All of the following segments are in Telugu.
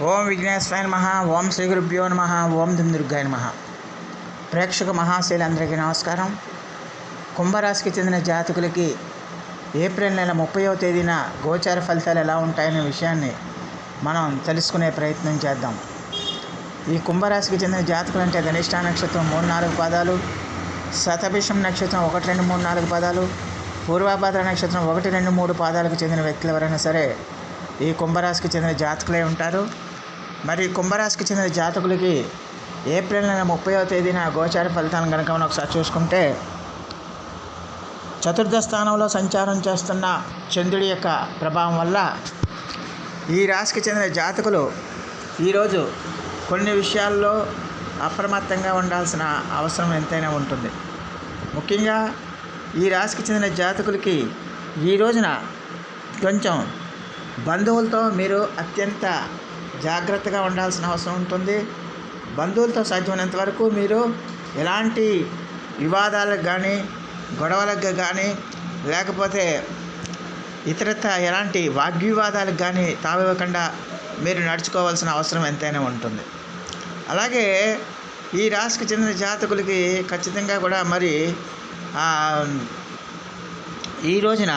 ఓం విఘ్నేశ్వరాయ నమ ఓం శ్రీ గురుభ్యో నమ ఓం దుర్గాయ నమ. ప్రేక్షక మహాశైలందరికీ నమస్కారం. కుంభరాశికి చెందిన జాతకులకి ఏప్రిల్ నెల ముప్పైవ తేదీన గోచార ఫలితాలు ఎలా ఉంటాయనే విషయాన్ని మనం తెలుసుకునే ప్రయత్నం చేద్దాం. ఈ కుంభరాశికి చెందిన జాతకులు అంటే ధనిష్ట నక్షత్రం మూడు నాలుగు పాదాలు శతభిషం నక్షత్రం ఒకటి రెండు మూడు నాలుగు పాదాలు పూర్వభద్ర నక్షత్రం ఒకటి రెండు మూడు పాదాలకు చెందిన వ్యక్తులు ఎవరైనా సరే ఈ కుంభరాశికి చెందిన జాతకులే ఉంటారు. మరి కుంభరాశికి చెందిన జాతకులకి ఏప్రిల్ నెల ముప్పైవ తేదీన గోచార ఫలితాలను కనుక మనం ఒకసారి చూసుకుంటే చతుర్థ స్థానంలో సంచారం చేస్తున్న చంద్రుడి యొక్క ప్రభావం వల్ల ఈ రాశికి చెందిన జాతకులు ఈరోజు కొన్ని విషయాల్లో అప్రమత్తంగా ఉండాల్సిన అవసరం ఎంతైనా ఉంటుంది. ముఖ్యంగా ఈ రాశికి చెందిన జాతకులకి ఈ రోజున కొంచెం బంధువులతో మీరు అత్యంత జాగ్రత్తగా ఉండాల్సిన అవసరం ఉంటుంది. బంధువులతో సాధ్యమైనంత వరకు మీరు ఎలాంటి వివాదాలకు కానీ గొడవలకు కానీ లేకపోతే ఇతరత ఎలాంటి వాగ్వివాదాలకు కానీ తావివ్వకుండా మీరు నడుచుకోవాల్సిన అవసరం ఎంతైనా ఉంటుంది. అలాగే ఈ రాశికి చెందిన జాతకులకి ఖచ్చితంగా కూడా మరి ఈ రోజున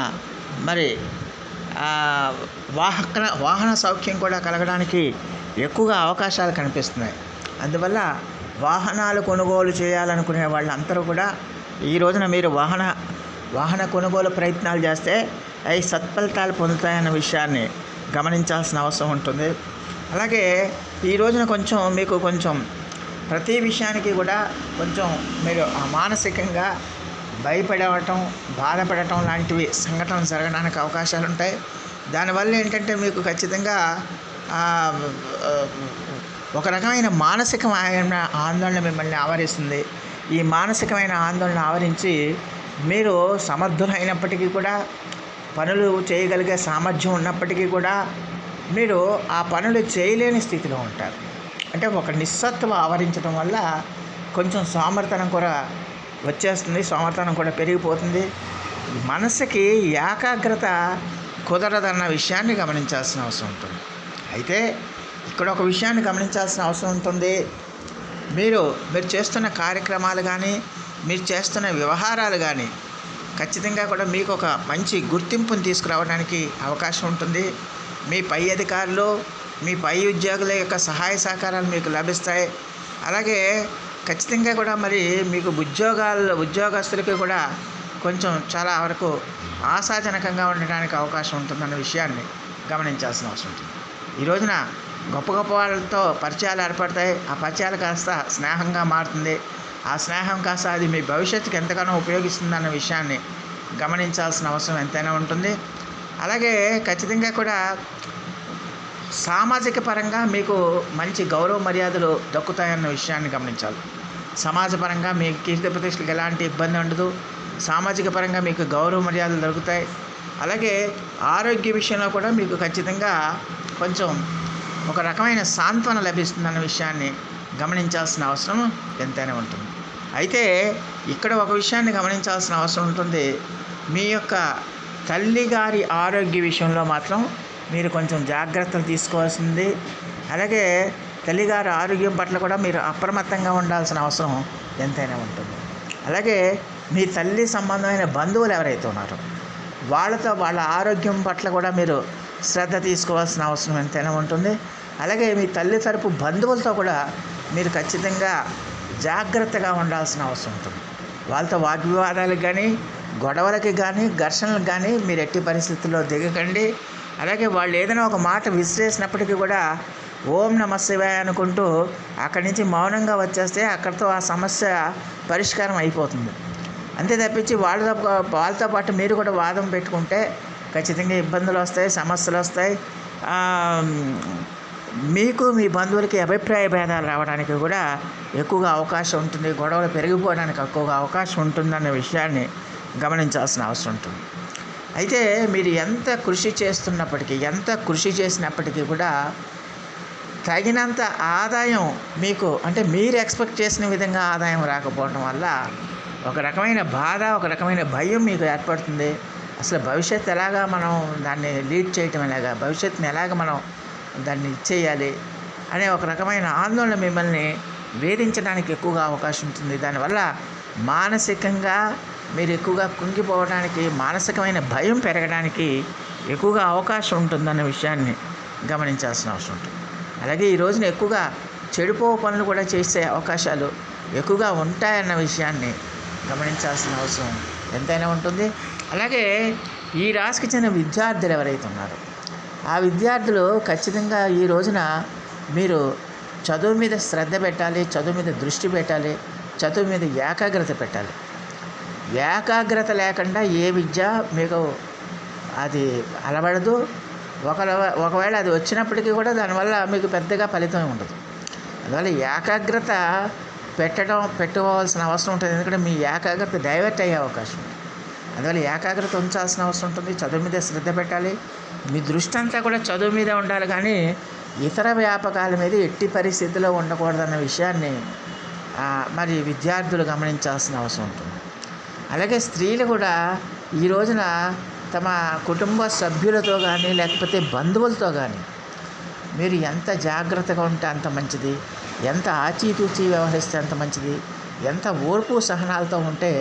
మరి వాహన వాహన సౌఖ్యం కూడా కలగడానికి ఎక్కువగా అవకాశాలు కనిపిస్తున్నాయి. అందువల్ల వాహనాలు కొనుగోలు చేయాలనుకునే వాళ్ళందరూ కూడా ఈ రోజున మీరు వాహన వాహన కొనుగోలు ప్రయత్నాలు చేస్తే అవి సత్ఫలితాలు పొందుతాయన్న విషయాన్ని గమనించాల్సిన అవసరం ఉంటుంది. అలాగే ఈ రోజున కొంచెం మీకు కొంచెం ప్రతి విషయానికి కూడా కొంచెం మీరు మానసికంగా భయపడవటం బాధపడటం లాంటివి సంఘటనలు జరగడానికి అవకాశాలు ఉంటాయి. దానివల్ల ఏంటంటే మీకు ఖచ్చితంగా ఒక రకమైన మానసికమైన ఆందోళన మిమ్మల్ని ఆవరిస్తుంది. ఈ మానసికమైన ఆందోళన ఆవరించి మీరు సమర్థులైనప్పటికీ కూడా పనులు చేయగలిగే సామర్థ్యం ఉన్నప్పటికీ కూడా మీరు ఆ పనులు చేయలేని స్థితిలో ఉంటారు. అంటే ఒక నిస్సత్వం ఆవరించడం వల్ల కొంచెం సోమర్తనం కూడా వచ్చేస్తుంది సోమర్థనం కూడా పెరిగిపోతుంది. మనసుకి ఏకాగ్రత కుదరదన్న విషయాన్ని గమనించాల్సిన అవసరం ఉంటుంది. అయితే ఇక్కడ ఒక విషయాన్ని గమనించాల్సిన అవసరం ఉంటుంది. మీరు మీరు చేస్తున్న కార్యక్రమాలు కానీ మీరు చేస్తున్న వ్యవహారాలు కానీ ఖచ్చితంగా కూడా మీకు ఒక మంచి గుర్తింపును తీసుకురావడానికి అవకాశం ఉంటుంది. మీ పై అధికారులు మీ పై ఉద్యోగుల యొక్క సహాయ సహకారాలు మీకు లభిస్తాయి. అలాగే ఖచ్చితంగా కూడా మరి మీకు ఉద్యోగాల్లో ఉద్యోగస్తులకి కూడా కొంచెం చాలా వరకు ఆశాజనకంగా ఉండడానికి అవకాశం ఉంటుందన్న విషయాన్ని గమనించాల్సిన అవసరం ఉంటుంది. ఈ రోజున గొప్ప గొప్ప వాళ్ళతో పరిచయాలు ఏర్పడతాయి. ఆ పరిచయాలు కాస్త స్నేహంగా మారుతుంది. ఆ స్నేహం కాస్త అది మీ భవిష్యత్తుకి ఎంతగానో ఉపయోగిస్తుందన్న విషయాన్ని గమనించాల్సిన అవసరం ఎంతైనా ఉంటుంది. అలాగే ఖచ్చితంగా కూడా సామాజిక పరంగా మీకు మంచి గౌరవ మర్యాదలు దక్కుతాయన్న విషయాన్ని గమనించాలి. సమాజపరంగా మీకు కీర్తి ప్రతిష్టలకు ఎలాంటి ఇబ్బంది ఉండదు. సామాజిక పరంగా మీకు గౌరవ మర్యాదలు దొరుకుతాయి. అలాగే ఆరోగ్య విషయంలో కూడా మీకు ఖచ్చితంగా కొంచెం ఒక రకమైన సాంత్వన లభిస్తుందన్న విషయాన్ని గమనించాల్సిన అవసరం ఎంతైనా ఉంటుంది. అయితే ఇక్కడ ఒక విషయాన్ని గమనించాల్సిన అవసరం ఉంటుంది. మీ యొక్క తల్లిగారి ఆరోగ్య విషయంలో మాత్రం మీరు కొంచెం జాగ్రత్తలు తీసుకోవాల్సింది. అలాగే తల్లిగారి ఆరోగ్యం పట్ల కూడా మీరు అప్రమత్తంగా ఉండాల్సిన అవసరం ఎంతైనా ఉంటుంది. అలాగే మీ తల్లి సంబంధమైన బంధువులు ఎవరైతే ఉన్నారో వాళ్ళతో వాళ్ళ ఆరోగ్యం పట్ల కూడా మీరు శ్రద్ధ తీసుకోవాల్సిన అవసరం ఎంతైనా ఉంటుంది. అలాగే మీ తల్లి తరపు బంధువులతో కూడా మీరు ఖచ్చితంగా జాగ్రత్తగా ఉండాల్సిన అవసరం ఉంటుంది. వాళ్ళతో వాగ్వివాదాలకు కానీ గొడవలకి కానీ ఘర్షణలకు కానీ మీరు ఎట్టి పరిస్థితుల్లో దిగకండి. అలాగే వాళ్ళు ఏదైనా ఒక మాట విసిరేసినప్పటికీ కూడా ఓం నమ శివాయ అనుకుంటూ అక్కడి నుంచి మౌనంగా వచ్చేస్తే అక్కడితో ఆ సమస్య పరిష్కారం అయిపోతుంది. అంతే తప్పించి వాళ్ళతో వాళ్ళతో పాటు మీరు కూడా వాదం పెట్టుకుంటే ఖచ్చితంగా ఇబ్బందులు వస్తాయి సమస్యలు వస్తాయి. మీకు మీ బంధువులకి అభిప్రాయ భేదాలు రావడానికి కూడా ఎక్కువగా అవకాశం ఉంటుంది. గొడవలు పెరిగిపోవడానికి ఎక్కువగా అవకాశం ఉంటుందన్న విషయాన్ని గమనించాల్సిన అవసరం ఉంటుంది. అయితే మీరు ఎంత కృషి చేస్తున్నప్పటికీ ఎంత కృషి చేసినప్పటికీ కూడా తగినంత ఆదాయం మీకు అంటే మీరు ఎక్స్పెక్ట్ చేసిన విధంగా ఆదాయం రాకపోవడం వల్ల ఒక రకమైన బాధ ఒక రకమైన భయం మీకు ఏర్పడుతుంది. అసలు భవిష్యత్తు ఎలాగా మనం దాన్ని లీడ్ చేయటం ఎలాగా భవిష్యత్తుని ఎలాగ మనం దాన్ని ఇచ్చేయాలి అనే ఒక రకమైన ఆందోళన మిమ్మల్ని వేధించడానికి ఎక్కువగా అవకాశం ఉంటుంది. దానివల్ల మానసికంగా మీరు ఎక్కువగా కుంగిపోవడానికి మానసికమైన భయం పెరగడానికి ఎక్కువగా అవకాశం ఉంటుందన్న విషయాన్ని గమనించాల్సిన అవసరం ఉంటుంది. అలాగే ఈ రోజున ఎక్కువగా చెడిపో పనులు కూడా చేసే అవకాశాలు ఎక్కువగా ఉంటాయన్న విషయాన్ని గమనించాల్సిన అవసరం ఎంతైనా ఉంటుంది. అలాగే ఈ రాశికి చెందిన విద్యార్థులు ఎవరైతే ఉన్నారో ఆ విద్యార్థులు ఖచ్చితంగా ఈ రోజున మీరు చదువు మీద శ్రద్ధ పెట్టాలి చదువు మీద దృష్టి పెట్టాలి చదువు మీద ఏకాగ్రత పెట్టాలి. ఏకాగ్రత లేకుండా ఏ విద్య మీకు అది అలవడదు. ఒకవేళ ఒకవేళ అది వచ్చినప్పటికీ కూడా దానివల్ల మీకు పెద్దగా ఫలితం ఉండదు. అందువల్ల ఏకాగ్రత పెట్టడం పెట్టుకోవాల్సిన అవసరం ఉంటుంది. ఎందుకంటే మీ ఏకాగ్రత డైవర్ట్ అయ్యే అవకాశం అందువల్ల ఏకాగ్రత ఉంచాల్సిన అవసరం ఉంటుంది. చదువు మీద శ్రద్ధ పెట్టాలి. మీ దృష్టి అంతా కూడా చదువు మీద ఉండాలి. కానీ ఇతర వ్యాపకాల మీద ఎట్టి పరిస్థితిలో ఉండకూడదన్న విషయాన్ని మరి విద్యార్థులు గమనించాల్సిన అవసరం ఉంటుంది. అలాగే స్త్రీలు కూడా ఈ రోజున తమ కుటుంబ సభ్యులతో కానీ లేకపోతే బంధువులతో కానీ మీరు ఎంత జాగ్రత్తగా ఉంటే అంత మంచిది ఎంత ఆచితూచి వ్యవహరిస్తే అంత మంచిది ఎంత ఓర్పు సహనాలతో ఉంటే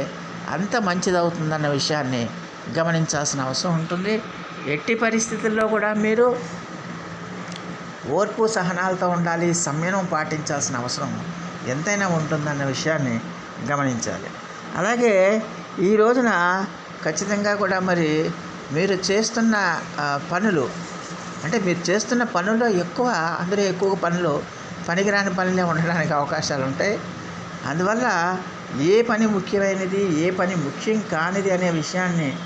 అంత మంచిది అవుతుందన్న విషయాన్ని గమనించాల్సిన అవసరం ఉంటుంది. ఎట్టి పరిస్థితుల్లో కూడా మీరు ఓర్పు సహనాలతో ఉండాలి సంయమం పాటించాల్సిన అవసరం ఎంతైనా ఉంటుందన్న విషయాన్ని గమనించాలి. అలాగే ఈ రోజున ఖచ్చితంగా కూడా మరి మీరు చేస్తున్న పనులు అంటే మీరు చేస్తున్న పనుల్లో ఎక్కువ అందులో ఎక్కువ పనులు పనికిరాని పనులే ఉండడానికి అవకాశాలు ఉంటాయి. అందువల్ల ఏ పని ముఖ్యమైనది ఏ పని ముఖ్యం కానిది అనే విషయాన్ని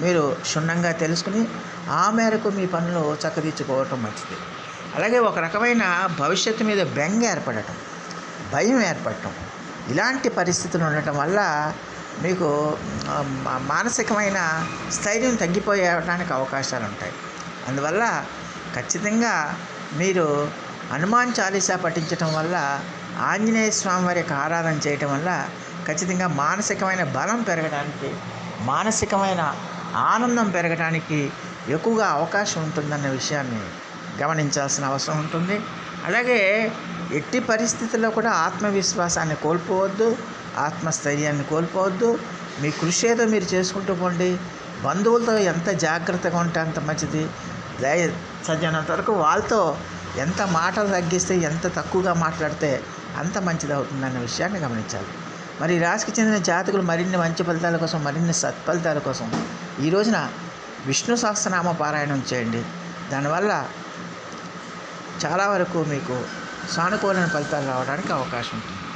మీరు క్షుణ్ణంగా తెలుసుకుని ఆ మేరకు మీ పనులు చక్కదిచ్చుకోవటం మంచిది. అలాగే ఒక రకమైన భవిష్యత్తు మీద బెంగ ఏర్పడటం భయం ఏర్పడటం ఇలాంటి పరిస్థితులు ఉండటం వల్ల మీకు మా- మానసికమైన స్థైర్యం తగ్గిపోయడానికి అవకాశాలు ఉంటాయి అందువల్ల ఖచ్చితంగా మీరు హనుమాన్ చాలీసా పఠించటం వల్ల ఆంజనేయ స్వామి వారి యొక్క ఆరాధన చేయటం వల్ల ఖచ్చితంగా మానసికమైన బలం పెరగడానికి మానసికమైన ఆనందం పెరగడానికి ఎక్కువగా అవకాశం ఉంటుందన్న విషయాన్ని గమనించాల్సిన అవసరం ఉంటుంది. అలాగే ఎట్టి పరిస్థితుల్లో కూడా ఆత్మవిశ్వాసాన్ని కోల్పోవద్దు. ఆత్మస్థైర్యాన్ని కోల్పోవద్దు. మీ కృషి ఏదో మీరు చేసుకుంటూ పోండి. బంధువులతో ఎంత జాగ్రత్తగా ఉంటే అంత మంచిది. దయ సజ్జనంత వరకు వాళ్ళతో ఎంత మాటలు తగ్గిస్తే ఎంత తక్కువగా మాట్లాడితే అంత మంచిది అవుతుందన్న విషయాన్ని గమనించాలి. మరి రాశికి చెందిన జాతకులు మరిన్ని మంచి ఫలితాల కోసం మరిన్ని సత్ఫలితాల కోసం ఈ రోజున విష్ణు సహస్రనామ పారాయణం చేయండి. దానివల్ల చాలా వరకు మీకు సానుకూలమైన ఫలితాలు రావడానికి అవకాశం ఉంటుంది.